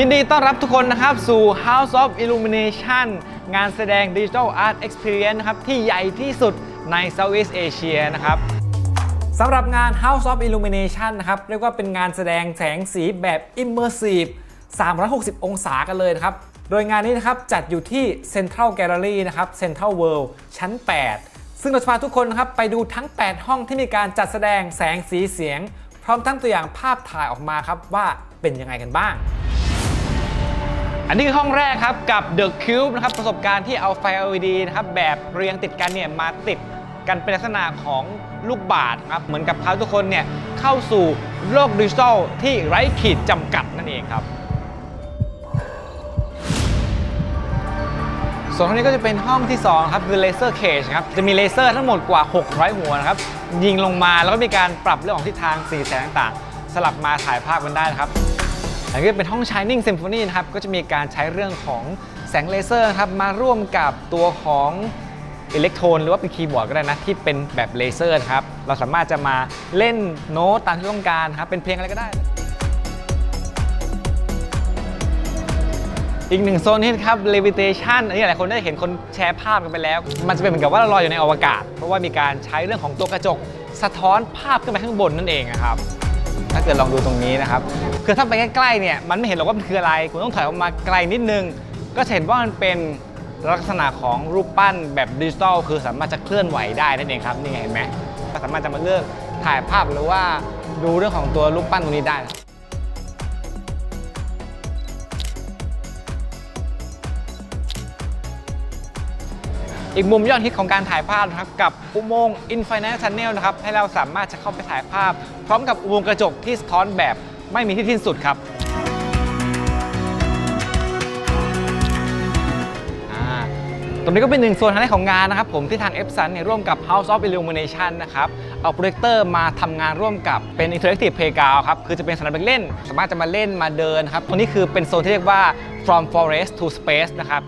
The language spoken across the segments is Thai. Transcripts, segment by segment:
ยินดีต้อนรับทุกคนนะครับ สู่ House of Illumination งานแสดง Digital Art Experience นะครับ ที่ใหญ่ที่สุดใน Southeast Asia นะครับสำหรับงาน House of Illumination นะครับ เรียกว่าเป็นงานแสดงแสงสีแบบ Immersive 360 องศากันเลยนะครับ โดยงานนี้นะครับ จัดอยู่ที่ Central Gallery นะครับ Central World ชั้น 8 ซึ่งเราจะพาทุกคนนะครับไปดูทั้ง 8 ห้องที่มีการจัดแสดงแสงสีเสียง พร้อมทั้งตัวอย่างภาพถ่ายออกมาครับว่าเป็นยังไงกันบ้าง อันนี้คือห้องแรกครับกับ The Cube นะครับประสบการณ์ที่เอาไฟ LED นะครับแบบเรียงติดกันเนี่ยมาติดกันเป็นลักษณะของลูกบาศก์ครับเหมือนกับพาทุกคนเนี่ยเข้าสู่โลกดิจิทัลที่ไร้ขีดจำกัดนั่นเองครับส่วนห้องนี้ก็จะเป็นห้องที่2ครับคือเลเซอร์เคจครับจะมีเลเซอร์ทั้งหมดกว่า 600 หัวนะครับยิงลงมาแล้วก็มีการปรับเรื่องของทิศทางสีแสงต่างๆ สลับมาถ่ายภาพกันได้นะครับ อันนี้เป็นห้อง Shining Symphony นะครับ ก็จะมีการใช้เรื่องของแสงเลเซอร์ครับมาร่วมกับตัวของอิเล็กโทรนหรือว่าเป็นคีย์บอร์ดก็ได้นะ ที่เป็นแบบเลเซอร์ครับ เราสามารถจะมาเล่นโน้ตตามที่ต้องการครับ เป็นเพลงอะไรก็ได้ อีกหนึ่งโซนนี้ครับ levitation อันนี้หลายคนได้เห็นคนแชร์ภาพกันไปแล้ว มันจะเป็นเหมือนกับว่าเราลอยอยู่ในอวกาศ เพราะว่ามีการใช้เรื่องของตัวกระจก สะท้อนภาพขึ้นไปข้างบนนั่นเองครับ ถ้าเกิดลองดูตรงนี้นะครับคือถ้าไปใกล้ๆเนี่ยมันไม่เห็นหรอกว่ามันคืออะไร คุณต้องถอยออกมาไกลนิดนึง ก็จะเห็นว่ามันเป็นลักษณะของรูปปั้นแบบดิจิตอลคือสามารถจะเคลื่อนไหวได้นั่นเองครับนี่ไงเห็นไหมก็สามารถจะมาเลือกถ่ายภาพหรือว่าดูเรื่องของตัวรูปปั้นตรงนี้ได้ อีกมุมยอดฮิตของการถ่ายภาพนะครับกับอุโมงค์ Infinite Tunnel นะครับให้เราสามารถจะเข้าไปถ่ายภาพ พร้อมกับอุโมงค์กระจกที่สะท้อนแบบไม่มีที่สิ้นสุดครับอ่าตรงนี้ก็เป็นหนึ่งส่วนทางด้านของงานนะครับผมที่ทาง e p s o n เนี่ยร่วมกับ House of Illumination นะครับเอาโปรเจคเตอร์มาทำงานร่วมกับเป็น Interactive Playground ครับคือจะเป็นสนามเด็กเล่น สามารถจะมาเล่นมาเดินครับตรงนี้คือเป็นโซนที่เรียกว่า From Forest to Space นะครับ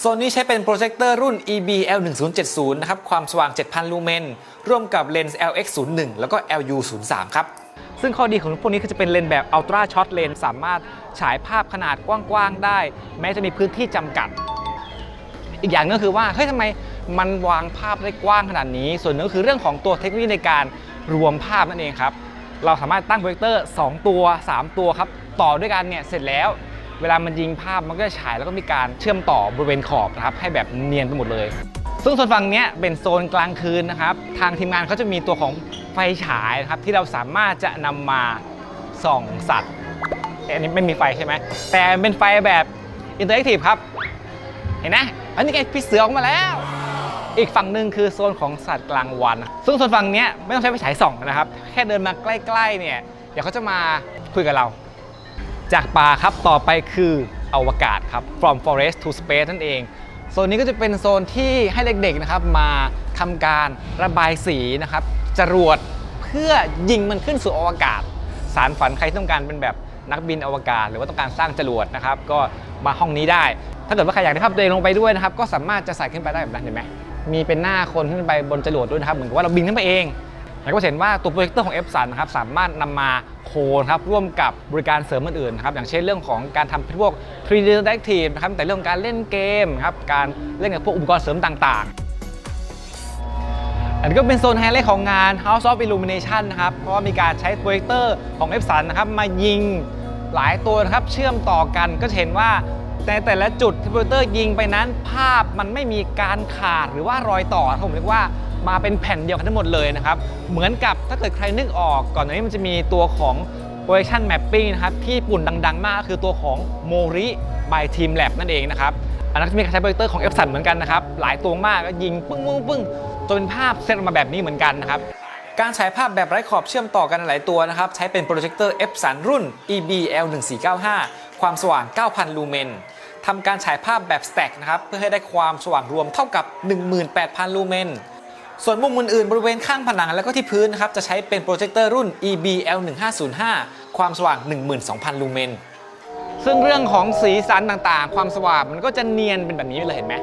โซนนี้ใช้เป็นโปรเจคเตอร์รุ่น EBL1070 นะครับ ความสว่าง 7,000 ลูเมน ร่วมกับเลนส์ LX01 แล้วก็ LU03 ครับ ซึ่งข้อดีของพวกนี้คือจะเป็นเลนส์แบบ Ultra Short Lens สามารถฉายภาพขนาดกว้างๆ ได้ แม้จะมีพื้นที่จำกัด อีกอย่างนึงก็คือว่า เฮ้ยทำไมมันวางภาพได้กว้างขนาดนี้ ส่วนหนึงก็คือเรื่องของตัวเทคโนโลยีในการรวมภาพนั่นเองครับ เราสามารถตั้งโปรเจคเตอร์ 2 ตัว 3 ตัวครับ ต่อด้วยกันเนี่ย เสร็จแล้ว เวลามันยิงภาพมันก็จะฉายแล้วก็มีการเชื่อมต่อบริเวณขอบนะครับให้แบบเนียนไปหมดเลย ซึ่งโซนฝั่งนี้เป็นโซนกลางคืนนะครับ ทางทีมงานเขาจะมีตัวของไฟฉายนะครับที่เราสามารถจะนำมาส่องสัตว์อันนี้ไม่มีไฟใช่ไหมแต่เป็นไฟแบบอินเตอร์แอคทีฟครับ เห็นไหมอันนี้ไงพี่เสือออกมาแล้วอีกฝั่งหนึ่งคือโซนของสัตว์กลางวัน ซึ่งโซนฝั่งนี้ไม่ต้องใช้ไฟฉายส่องนะครับ แค่เดินมาใกล้ๆเนี่ย เดี๋ยวเขาจะมาคุยกับเรา จากป่าครับต่อไปคืออวกาศครับ from forest to space นั่นเอง โซนนี้ก็จะเป็นโซนที่ให้เด็กๆนะครับมาทำการระบายสีนะครับจรวดเพื่อยิงมันขึ้นสู่อวกาศ สารฝันใครที่ต้องการเป็นแบบนักบินอวกาศ หรือว่าต้องการสร้างจรวดนะครับ ก็มาห้องนี้ได้ ถ้าเกิดว่าใครอยากได้ภาพตัวเองลงไปด้วยนะครับ ก็สามารถจะใส่ขึ้นไปได้แบบนั้นเห็นไหมมีเป็นหน้าคนขึ้นไปบนจรวดด้วยนะครับเหมือนกับว่าเราบินขึ้นไปเอง แล้วก็เห็นว่าตัวโปรเจคเตอร์ของ f อนะครับสามารถนำมาโคนครับร่วมกับบริการเสริมอื่นๆนะครับอย่างเช่นเรื่องของการทำพวก 3D Interactive นะครับแต่เรื่องการเล่นเกมครับการเล่นกับพวกอุปกรณ์เสริมต่างๆอันนี้ก็เป็นโซนไฮไลท์ของงาน House of Illumination นะครับ เพราะว่ามีการใช้โปรเจคเตอร์ของ f อนะครับ มายิงหลายตัวนะครับ เชื่อมต่อกันก็เห็นว่าในแต่ละจุดที่โปรเจคเตอร์ยิงไปนั้น ภาพมันไม่มีการขาดหรือว่ารอยต่อผมเรียกว่า มาเป็นแผ่นเดียวกันทั้งหมดเลยนะครับ เหมือนกับถ้าเกิดใครนึกออกก่อนหน้านี้มันจะมีตัวของ projection mapping นะครับที่ญี่ปุ่นดัง ๆ มากก็คือตัวของ Mori by Team Lab นั่นเองนะครับอันนั้นจะมีการใช้โปรเจคเตอร์ของ f อเหมือนกันนะครับ หลายตัวมากก็ยิงปึ้งปึ้งปึ้งจนเป็นภาพเซตออกมาแบบนี้เหมือนกันนะครับการฉายภาพแบบไร้ขอบเชื่อมต่อกันหลายตัวนะครับ ใช้เป็นโปรเจคเตอร์ f อรุ่น EBL1495 ความสว่าง 9,000 ลูเมนทำการฉายภาพแบบ stack นะครับเพื่อให้ได้ความสว่างรวมเท่ากับ 18,000 ลูเมน ส่วนมุมอื่นๆบริเวณข้างผนังแล้วก็ที่พื้นนะครับจะใช้เป็นโปรเจคเตอร์รุ่น EBL1505 ความสว่าง 12,000 ลูเมน ซึ่งเรื่องของสีสันต่างๆ ความสว่างมันก็จะเนียนเป็นแบบนี้เลยเห็นไหม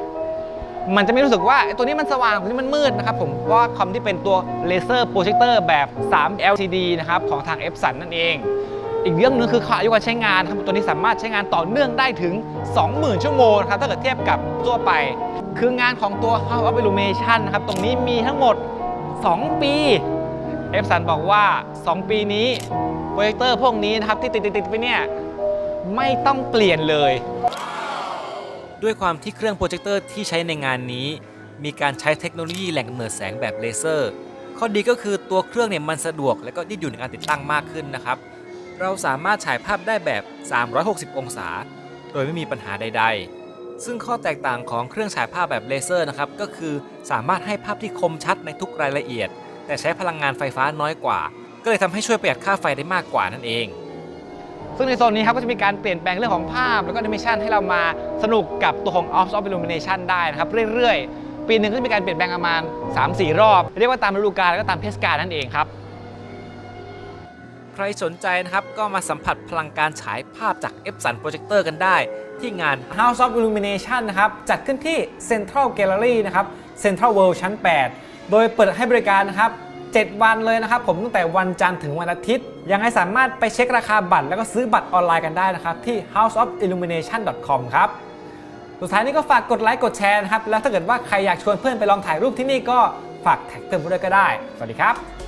มันจะไม่รู้สึกว่าตัวนี้มันสว่างตัวนี้มันมืดนะครับผมเพราะว่าคอมที่เป็นตัวเลเซอร์โปรเจคเตอร์แบบ 3 LCD นะครับของทาง f อนั่นเอง อีกเรื่องหนึงคือขาอายุการใช้งานครับตัวนี้สามารถใช้งานต่อเนื่องได้ถึง 20,000 ชั่วโมงนะครับถ้าเกิดเทียบกับทั่วไป คืองานของตัว House of Illumination นะครับ ตรงนี้มีทั้งหมด 2 ปีเอฟสันบอกว่า 2 ปีนี้โปรเจคเตอร์พวกนี้นะครับที่ติดๆๆไปเนี่ย ไม่ต้องเปลี่ยนเลย ด้วยความที่เครื่องโปรเจคเตอร์ที่ใช้ในงานนี้ มีการใช้เทคโนโลยีแหล่งกำเนิดแสงแบบเลเซอร์ ข้อดีก็คือตัวเครื่องเนี่ยมันสะดวกและก็ยืดหยุ่นในการติดตั้งมากขึ้นนะครับ เราสามารถฉายภาพได้แบบ 360 องศา โดยไม่มีปัญหาใด ๆ ซึ่งข้อแตกต่างของเครื่องฉายภาพแบบเลเซอร์นะครับ ก็คือสามารถให้ภาพที่คมชัดในทุกรายละเอียด แต่ใช้พลังงานไฟฟ้าน้อยกว่า ก็เลยทำให้ช่วยประหยัดค่าไฟได้มากกว่านั่นเอง ซึ่งในโซนนี้ครับก็จะมีการเปลี่ยนแปลงเรื่องของภาพ แล้วก็แอนิเมชันให้เรามาสนุกกับตัวของ Off of Illumination ได้นะครับเรื่อยๆ ปีหนึ่งก็จะมีการเปลี่ยนแปลงประมาณ 3-4 รอบ เรียกว่าตามฤดูกาลแล้วก็ตามเทศกาลนั่นเองครับ ใครสนใจนะครับ ก็มาสัมผัสพลังการฉายภาพจาก Epson Projector กันได้ ที่งาน House of Illumination นะครับ จัดขึ้นที่ Central Gallery นะครับ Central World ชั้น 8 โดยเปิดให้บริการนะครับ 7 วันเลยนะครับ ผมตั้งแต่วันจันทร์ถึงวันอาทิตย์ ยังให้สามารถไปเช็คราคาบัตร แล้วก็ซื้อบัตรออนไลน์กันได้นะครับ ที่ houseofillumination.com ครับสุดท้ายนี้ก็ฝากกดไลค์กดแชร์นะครับ แล้วถ้าเกิดว่าใครอยากชวนเพื่อนไปลองถ่ายรูปที่นี่ก็ฝากแท็กเติมด้วยก็ได้ สวัสดีครับ